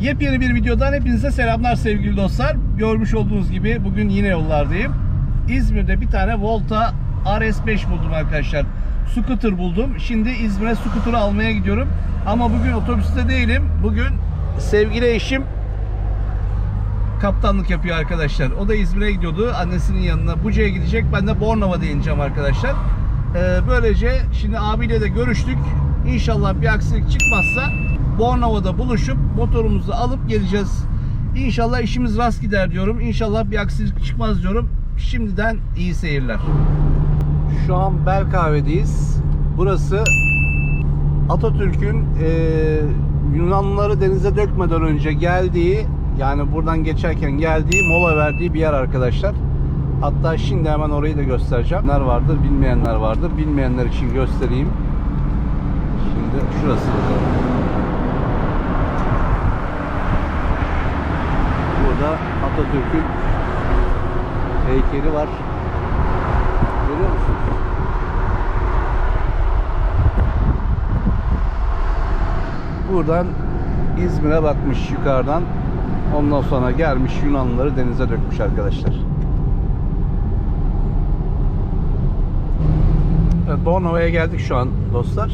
Yepyeni bir videodan hepinize selamlar sevgili dostlar. Görmüş olduğunuz gibi bugün yine yollardayım. İzmir'de bir tane Volta RS5 buldum arkadaşlar. Scooter buldum. Şimdi İzmir'e scooter almaya gidiyorum. Ama bugün otobüste değilim. Bugün sevgili eşim kaptanlık yapıyor arkadaşlar. O da İzmir'e gidiyordu. Annesinin yanına Buca'ya gidecek. Ben de Bornova'da ineceğim arkadaşlar. Ee, böylece şimdi abiyle de görüştük. İnşallah bir aksilik çıkmazsa Bornova'da buluşup motorumuzu alıp geleceğiz. İnşallah işimiz rast gider diyorum. İnşallah bir aksilik çıkmaz diyorum. Şimdiden iyi seyirler. Şu an Bel Kahve'deyiz. Burası Atatürk'ün e, Yunanlıları denize dökmeden önce geldiği yani buradan geçerken geldiği mola verdiği bir yer arkadaşlar. Hatta şimdi hemen orayı da göstereceğim. Neler vardır bilmeyenler vardır. Bilmeyenler için göstereyim. Şimdi şurası. Burada Atatürk'ün heykeli var. Görüyor musunuz? Buradan İzmir'e bakmış yukarıdan. Ondan sonra gelmiş Yunanlıları denize dökmüş arkadaşlar. Bornova'ya geldik şu an dostlar.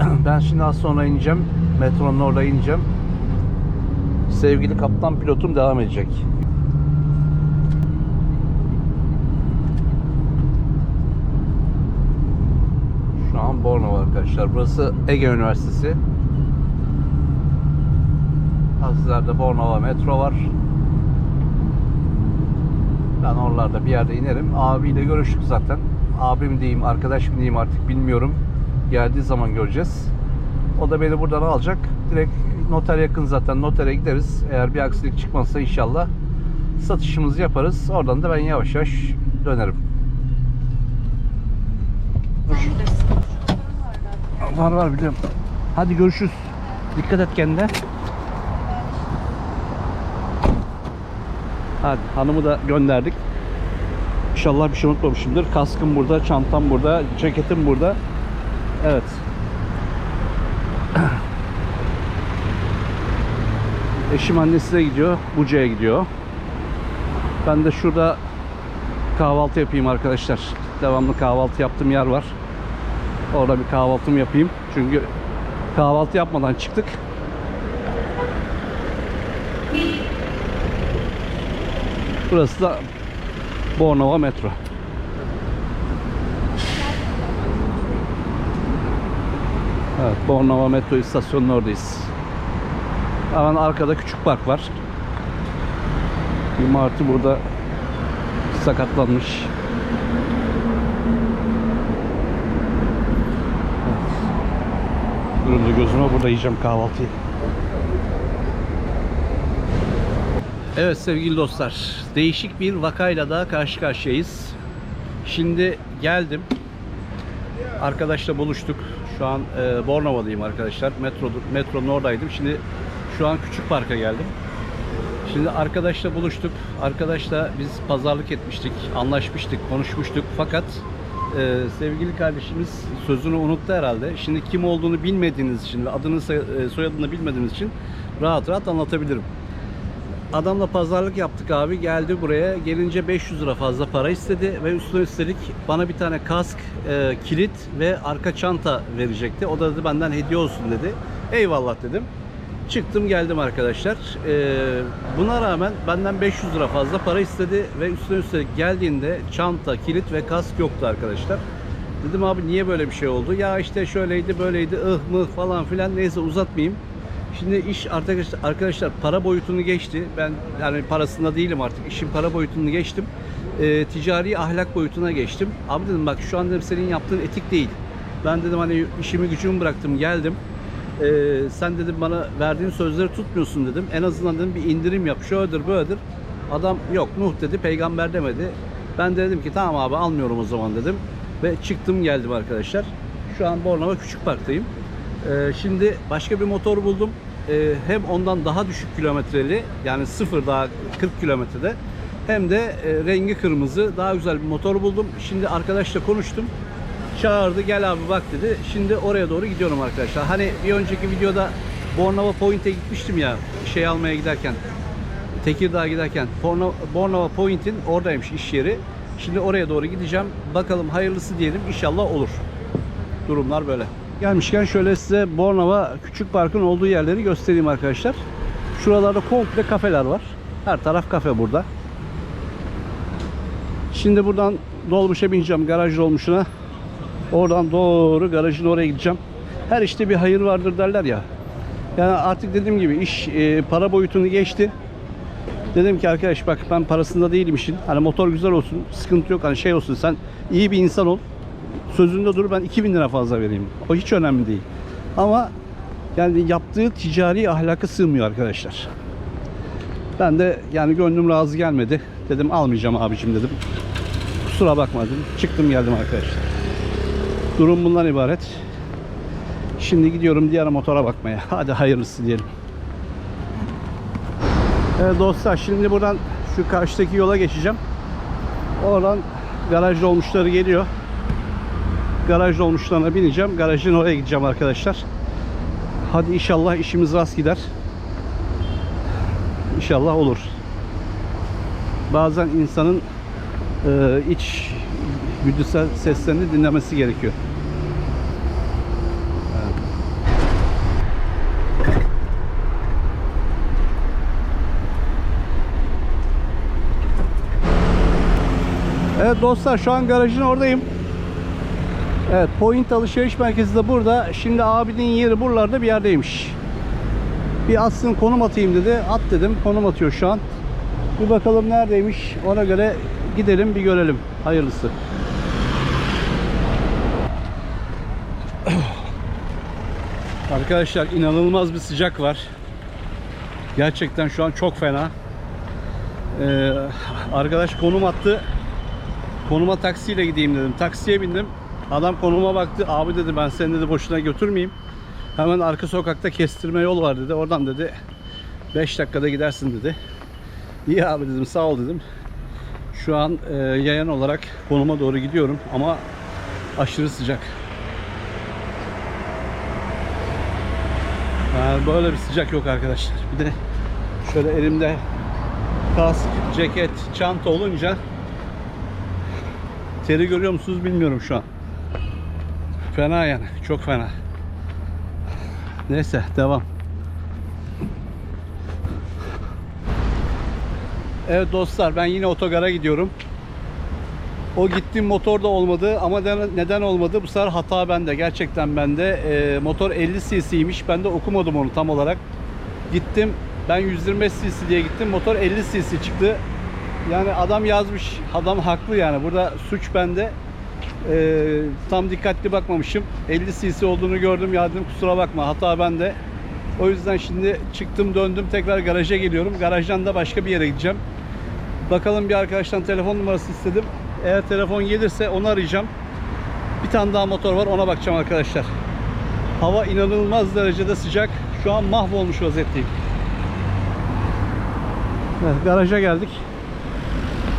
Ben şimdi az sonra ineceğim. Metronun orada ineceğim. Sevgili kaptan pilotum devam edecek. Şu an Bornova arkadaşlar. Burası Ege Üniversitesi. Azizler'de Bornova metro var. Ben oralarda bir yerde inerim. Abiyle görüştük zaten. Abim diyeyim, arkadaş mı diyeyim artık bilmiyorum. Geldiği zaman göreceğiz. O da beni buradan alacak. Direkt noter yakın zaten. Notere gideriz. Eğer bir aksilik çıkmazsa inşallah satışımızı yaparız. Oradan da ben yavaş yavaş dönerim. Var var biliyorum. Hadi görüşürüz. Dikkat et kendine. Hadi hanımı da gönderdik. İnşallah bir şey unutmamışımdır. Kaskım burada, çantam burada, ceketim burada. Evet. Eşim annesine gidiyor, Buca'ya gidiyor. Ben de şurada kahvaltı yapayım arkadaşlar. Devamlı kahvaltı yaptığım yer var. Orada bir kahvaltımı yapayım. Çünkü kahvaltı yapmadan çıktık. Burası da Bornova metro. Evet, Bornova metro istasyonunun oradayız. Hemen arkada küçük park var. Bir martı burada sakatlanmış. Durun da gözüme burada yiyeceğim kahvaltıyı. Evet sevgili dostlar, değişik bir vakayla daha karşı karşıyayız. Şimdi geldim. Arkadaşla buluştuk. Şu an e, Bornova'dayım arkadaşlar. Metro metronun oradaydım. Şimdi şu an Küçük Park'a geldim. Şimdi arkadaşla buluştuk. Arkadaşla biz pazarlık etmiştik, anlaşmıştık, konuşmuştuk. Fakat e, sevgili kardeşimiz sözünü unuttu herhalde. Şimdi kim olduğunu bilmediğiniz için ve adını e, soyadını bilmediğiniz için rahat rahat anlatabilirim. Adamla pazarlık yaptık abi. Geldi buraya. Gelince 500 lira fazla para istedi ve üstüne üstelik bana bir tane kask, e, kilit ve arka çanta verecekti. O da dedi benden hediye olsun dedi. Eyvallah dedim. Çıktım geldim arkadaşlar. E, buna rağmen benden 500 lira fazla para istedi ve üstüne üstelik geldiğinde çanta, kilit ve kask yoktu arkadaşlar. Dedim abi niye böyle bir şey oldu? Ya işte şöyleydi böyleydi ıh mıh falan filan neyse uzatmayayım. Şimdi iş arkadaşlar, arkadaşlar para boyutunu geçti. Ben yani parasında değilim artık. İşin para boyutunu geçtim. Ee, ticari ahlak boyutuna geçtim. Abi dedim bak şu an dedim senin yaptığın etik değil. Ben dedim hani işimi gücümü bıraktım geldim. Ee, sen dedim bana verdiğin sözleri tutmuyorsun dedim. En azından dedim bir indirim yap. Şöyledir böyledir. Adam yok Nuh dedi peygamber demedi. Ben de dedim ki tamam abi almıyorum o zaman dedim. Ve çıktım geldim arkadaşlar. Şu an Bornova Küçük Park'tayım. Ee, şimdi başka bir motor buldum. Ee, hem ondan daha düşük kilometreli yani sıfır daha 40 kilometrede hem de e, rengi kırmızı daha güzel bir motor buldum. Şimdi arkadaşla konuştum. Çağırdı gel abi bak dedi. Şimdi oraya doğru gidiyorum arkadaşlar. Hani bir önceki videoda Bornova Point'e gitmiştim ya şey almaya giderken. Tekirdağ'a giderken Borno- Bornova Point'in oradaymış iş yeri. Şimdi oraya doğru gideceğim. Bakalım hayırlısı diyelim. İnşallah olur. Durumlar böyle. Gelmişken şöyle size Bornova Küçük Park'ın olduğu yerleri göstereyim arkadaşlar. Şuralarda komple kafeler var. Her taraf kafe burada. Şimdi buradan dolmuşa bineceğim garaj dolmuşuna. Oradan doğru garajın oraya gideceğim. Her işte bir hayır vardır derler ya. Yani artık dediğim gibi iş e, para boyutunu geçti. Dedim ki arkadaş bak ben parasında değilim işin. Hani motor güzel olsun, sıkıntı yok. Hani şey olsun sen iyi bir insan ol. Sözünde dur ben 2000 lira fazla vereyim. O hiç önemli değil. Ama yani yaptığı ticari ahlaka sığmıyor arkadaşlar. Ben de yani gönlüm razı gelmedi. Dedim almayacağım abicim dedim. Kusura bakma dedim. Çıktım geldim arkadaşlar. Durum bundan ibaret. Şimdi gidiyorum diğer motora bakmaya. Hadi hayırlısı diyelim. Evet dostlar şimdi buradan şu karşıdaki yola geçeceğim. Oradan garaj dolmuşları geliyor. Garaj dolmuşlarına bineceğim. Garajın oraya gideceğim arkadaşlar. Hadi inşallah işimiz rast gider. İnşallah olur. Bazen insanın e, iç güdüsel seslerini dinlemesi gerekiyor. Evet dostlar şu an garajın oradayım. Evet Point alışveriş merkezi de burada. Şimdi abinin yeri buralarda bir yerdeymiş. Bir atsın konum atayım dedi. At dedim konum atıyor şu an. Bir bakalım neredeymiş. Ona göre gidelim bir görelim. Hayırlısı. Arkadaşlar inanılmaz bir sıcak var. Gerçekten şu an çok fena. Ee, arkadaş konum attı. Konuma taksiyle gideyim dedim. Taksiye bindim. Adam konuma baktı. Abi dedi ben seni dedi boşuna götürmeyeyim. Hemen arka sokakta kestirme yol var dedi. Oradan dedi 5 dakikada gidersin dedi. İyi abi dedim sağ ol dedim. Şu an e, yayan olarak konuma doğru gidiyorum ama aşırı sıcak. Böyle bir sıcak yok arkadaşlar. Bir de şöyle elimde kask, ceket, çanta olunca teri görüyor musunuz bilmiyorum şu an. Fena yani. Çok fena. Neyse devam. Evet dostlar ben yine otogara gidiyorum. O gittiğim motor da olmadı ama neden- olmadı? Bu sefer hata bende. Gerçekten bende. Ee, motor 50 cc'ymiş. Ben de okumadım onu tam olarak. Gittim. Ben 125 cc diye gittim. Motor 50 cc çıktı. Yani adam yazmış. Adam haklı yani. Burada suç bende. Ee, tam dikkatli bakmamışım. 50 cc olduğunu gördüm. Ya dedim kusura bakma. Hata bende. O yüzden şimdi çıktım döndüm tekrar garaja geliyorum. Garajdan da başka bir yere gideceğim. Bakalım bir arkadaştan telefon numarası istedim. Eğer telefon gelirse onu arayacağım. Bir tane daha motor var ona bakacağım arkadaşlar. Hava inanılmaz derecede sıcak. Şu an mahvolmuş vaziyetteyim. Evet, garaja geldik.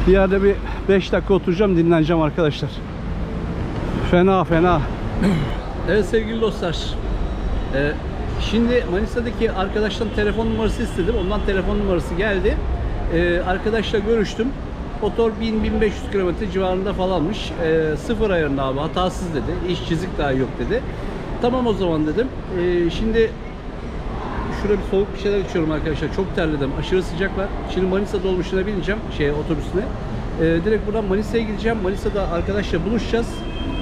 Bir yerde bir 5 dakika oturacağım dinleneceğim arkadaşlar. Fena fena. evet sevgili dostlar. Ee, şimdi Manisa'daki arkadaştan telefon numarası istedim. Ondan telefon numarası geldi. Ee, arkadaşla görüştüm. Motor 1000-1500 kilometre civarında falanmış. Ee, sıfır ayarında abi hatasız dedi. İş çizik daha yok dedi. Tamam o zaman dedim. Ee, şimdi şurada bir soğuk bir şeyler içiyorum arkadaşlar. Çok terledim. Aşırı sıcak var. Şimdi Manisa dolmuşuna bineceğim. Şey otobüsüne. Ee, direkt buradan Manisa'ya gideceğim. Manisa'da arkadaşla buluşacağız.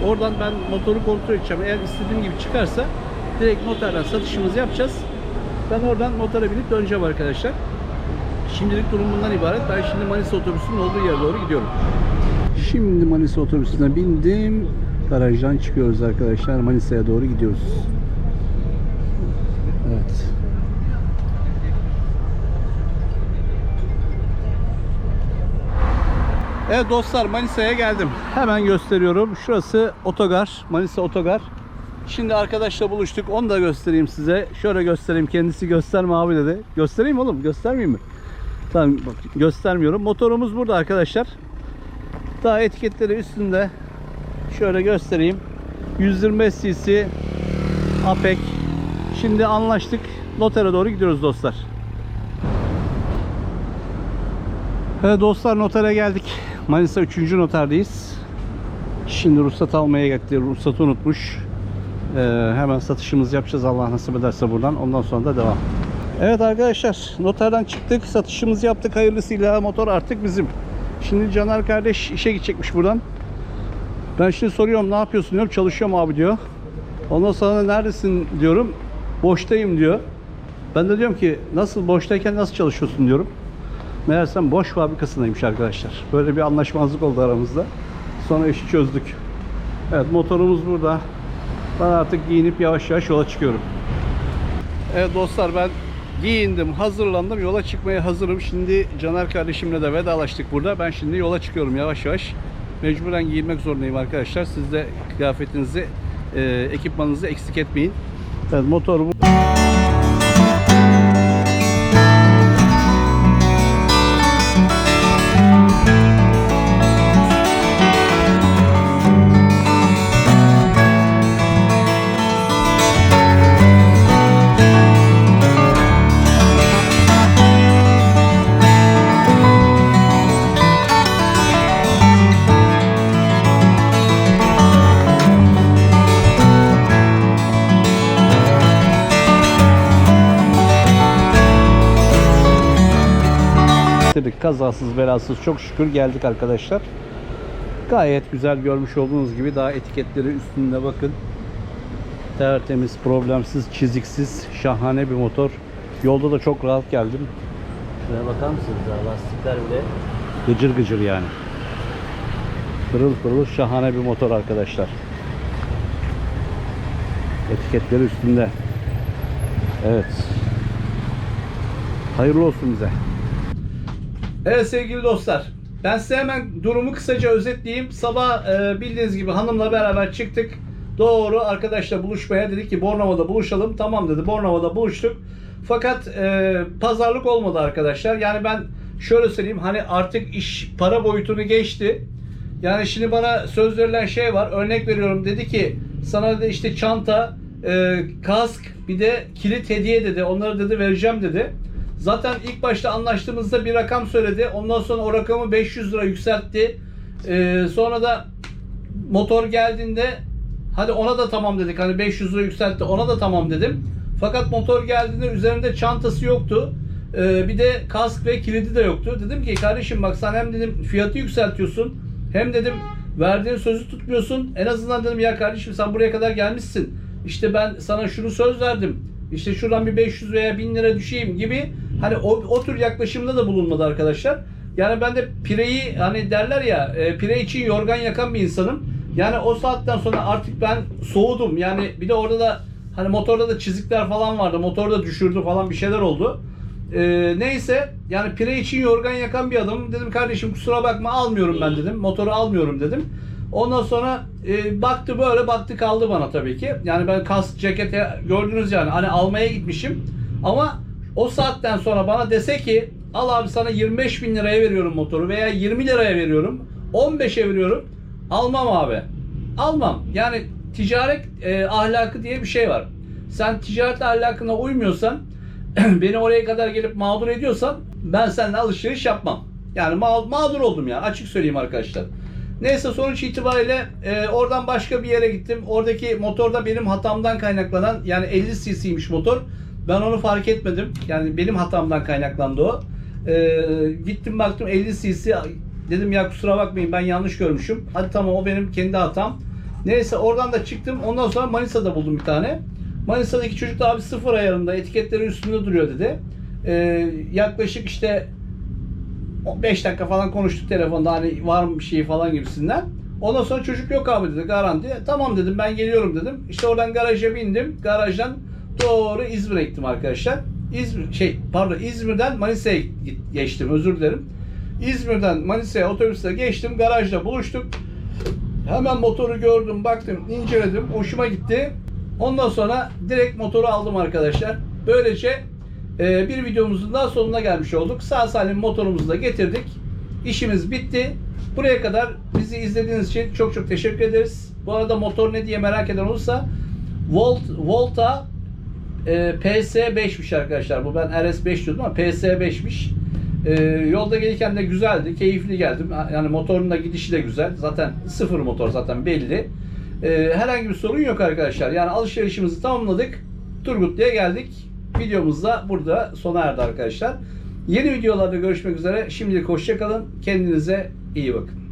Oradan ben motoru kontrol edeceğim. Eğer istediğim gibi çıkarsa direkt noterden satışımızı yapacağız. Ben oradan motora binip döneceğim arkadaşlar. Şimdilik durum bundan ibaret. Ben şimdi Manisa otobüsünün olduğu yere doğru gidiyorum. Şimdi Manisa otobüsüne bindim. Garajdan çıkıyoruz arkadaşlar. Manisa'ya doğru gidiyoruz. Evet. Evet dostlar Manisa'ya geldim. Hemen gösteriyorum. Şurası otogar. Manisa otogar. Şimdi arkadaşla buluştuk. Onu da göstereyim size. Şöyle göstereyim. Kendisi gösterme abi dedi. Göstereyim oğlum. Göstermeyeyim mi? Tamam bak göstermiyorum. Motorumuz burada arkadaşlar. Daha etiketleri üstünde. Şöyle göstereyim. 125 cc Apek. Şimdi anlaştık. notere doğru gidiyoruz dostlar. Evet dostlar notere geldik. Manisa 3. noterdeyiz. Şimdi ruhsat almaya gitti. Ruhsatı unutmuş. Ee, hemen satışımızı yapacağız Allah nasip ederse buradan. Ondan sonra da devam. Evet arkadaşlar noterden çıktık. Satışımızı yaptık. Hayırlısıyla motor artık bizim. Şimdi Caner kardeş işe gidecekmiş buradan. Ben şimdi soruyorum ne yapıyorsun diyorum. Çalışıyorum abi diyor. Ondan sonra neredesin diyorum. Boştayım diyor. Ben de diyorum ki nasıl boştayken nasıl çalışıyorsun diyorum. Meğersem boş fabrikasındaymış arkadaşlar. Böyle bir anlaşmazlık oldu aramızda. Sonra işi çözdük. Evet motorumuz burada. Ben artık giyinip yavaş yavaş yola çıkıyorum. Evet dostlar ben giyindim, hazırlandım, yola çıkmaya hazırım. Şimdi Caner kardeşimle de vedalaştık burada. Ben şimdi yola çıkıyorum yavaş yavaş. Mecburen giyinmek zorundayım arkadaşlar. Siz de kıyafetinizi, e, ekipmanınızı eksik etmeyin. Evet motor kazasız belasız çok şükür geldik arkadaşlar. Gayet güzel görmüş olduğunuz gibi daha etiketleri üstünde bakın. Tertemiz, problemsiz, çiziksiz, şahane bir motor. Yolda da çok rahat geldim. Şuraya bakar mısınız ya? Lastikler bile Gıcır gıcır yani. Pırıl pırıl şahane bir motor arkadaşlar. Etiketleri üstünde. Evet. Hayırlı olsun bize. Evet sevgili dostlar. Ben size hemen durumu kısaca özetleyeyim. Sabah e, bildiğiniz gibi hanımla beraber çıktık. Doğru arkadaşla buluşmaya dedik ki Bornova'da buluşalım. Tamam dedi Bornova'da buluştuk. Fakat e, pazarlık olmadı arkadaşlar. Yani ben şöyle söyleyeyim hani artık iş para boyutunu geçti. Yani şimdi bana söz verilen şey var. Örnek veriyorum dedi ki sana dedi işte çanta, e, kask bir de kilit hediye dedi. Onları dedi vereceğim dedi. Zaten ilk başta anlaştığımızda bir rakam söyledi. Ondan sonra o rakamı 500 lira yükseltti. E, sonra da motor geldiğinde hadi ona da tamam dedik. Hani 500 lira yükseltti ona da tamam dedim. Fakat motor geldiğinde üzerinde çantası yoktu. Ee, bir de kask ve kilidi de yoktu. Dedim ki kardeşim bak sen hem dedim fiyatı yükseltiyorsun hem dedim verdiğin sözü tutmuyorsun. En azından dedim ya kardeşim sen buraya kadar gelmişsin. İşte ben sana şunu söz verdim. İşte şuradan bir 500 veya 1000 lira düşeyim gibi hani o, o tür yaklaşımda da bulunmadı arkadaşlar. Yani ben de pireyi hani derler ya e, pire için yorgan yakan bir insanım. Yani o saatten sonra artık ben soğudum. Yani bir de orada da hani motorda da çizikler falan vardı. Motor da düşürdü falan bir şeyler oldu. Ee, neyse yani pire için yorgan yakan bir adamım. Dedim kardeşim kusura bakma almıyorum ben dedim. Motoru almıyorum dedim. Ondan sonra e, baktı böyle baktı kaldı bana tabii ki. Yani ben kask cekete gördünüz yani hani almaya gitmişim. Ama o saatten sonra bana dese ki al abi sana 25 bin liraya veriyorum motoru veya 20 liraya veriyorum 15'e veriyorum almam abi. Almam. Yani ticaret e, ahlakı diye bir şey var. Sen ticaret ahlakına uymuyorsan beni oraya kadar gelip mağdur ediyorsan ben seninle alışveriş yapmam. Yani ma- mağdur oldum ya açık söyleyeyim arkadaşlar. Neyse sonuç itibariyle e, oradan başka bir yere gittim. Oradaki motorda benim hatamdan kaynaklanan yani 50 cc'ymiş motor. Ben onu fark etmedim. Yani benim hatamdan kaynaklandı o. E, gittim baktım 50 cc dedim ya kusura bakmayın ben yanlış görmüşüm. Hadi tamam o benim kendi hatam. Neyse oradan da çıktım. Ondan sonra Manisa'da buldum bir tane. Manisa'daki çocuk da abi sıfır ayarında etiketleri üstünde duruyor dedi. Ee, yaklaşık işte 5 dakika falan konuştuk telefonda hani var mı bir şey falan gibisinden. Ondan sonra çocuk yok abi dedi garanti. Tamam dedim ben geliyorum dedim. İşte oradan garaja bindim. Garajdan doğru İzmir'e gittim arkadaşlar. İzmir şey pardon İzmir'den Manisa'ya geçtim özür dilerim. İzmir'den Manisa'ya otobüsle geçtim. Garajda buluştuk. Hemen motoru gördüm, baktım, inceledim. Hoşuma gitti. Ondan sonra direkt motoru aldım arkadaşlar. Böylece e, bir videomuzun daha sonuna gelmiş olduk. Sağ salim motorumuzu da getirdik. İşimiz bitti. Buraya kadar bizi izlediğiniz için çok çok teşekkür ederiz. Bu arada motor ne diye merak eden olursa Volt, Volta e, PS5'miş arkadaşlar. Bu ben RS5 diyordum ama PS5'miş. E, yolda gelirken de güzeldi. Keyifli geldim. Yani motorun da gidişi de güzel. Zaten sıfır motor zaten belli. E, herhangi bir sorun yok arkadaşlar. Yani alışverişimizi tamamladık. Turgutlu'ya geldik. Videomuz da burada sona erdi arkadaşlar. Yeni videolarda görüşmek üzere. Şimdilik hoşçakalın. Kendinize iyi bakın.